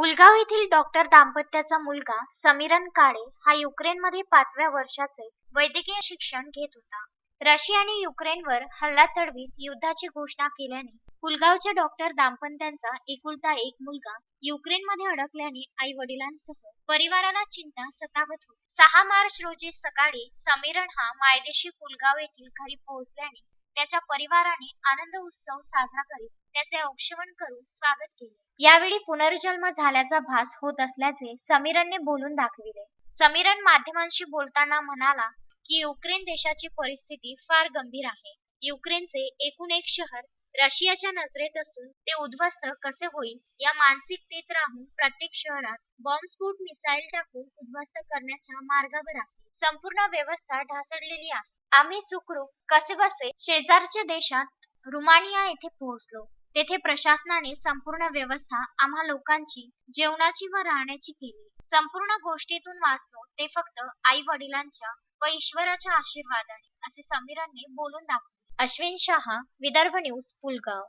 पुलगाव येथील डॉक्टर दाम्पत्याचा मुलगा समीरन काळे हा युक्रेनमध्ये पाचव्या वर्षाचे वैद्यकीय शिक्षण घेत होता. रशियाने युक्रेनवर हल्ला चढवीत युद्धाची घोषणा केल्याने पुलगावच्या डॉक्टर दाम्पत्यांचा एकुलता एक मुलगा युक्रेनमध्ये अडकल्याने आई वडिलांसह परिवाराला चिंता सतावत होती. सहा मार्च रोजी सकाळी समीरन हा मायदेशी पुलगाव येथील घरी पोहोचल्याने त्याच्या परिवाराने आनंद उत्सव साजरा करीत त्याचे औक्षवण करून स्वागत केले. यावेळी पुनर्जन्म झाल्याचा भास होत असल्याचे समीरनने बोलून दाखविले. समीरन माध्यमांशी बोलताना म्हणाला की युक्रेन देशाची परिस्थिती फार गंभीर आहे. युक्रेनचे एकूण एक शहर रशियाच्या नजरेत असून ते उद्ध्वस्त कसे होईल या मानसिकतेत राहून प्रत्येक शहरात बॉम्बस्फोट मिसाईल टाकून उद्ध्वस्त करण्याच्या मार्गावर आहे. संपूर्ण व्यवस्था ढासळलेली आहे. आम्ही सुखरूप कसेबसे शेजारच्या देशात रुमानिया येथे पोहोचलो. तेथे प्रशासनाने संपूर्ण व्यवस्था आम्हा लोकांची जेवणाची व राहण्याची केली. संपूर्ण गोष्टीतून वाचलो ते फक्त आई वडिलांच्या व ईश्वराच्या आशीर्वादाने असे समीरांनी बोलून दाखवले. अश्विन शहा विदर्भ न्यूज पुलगाव.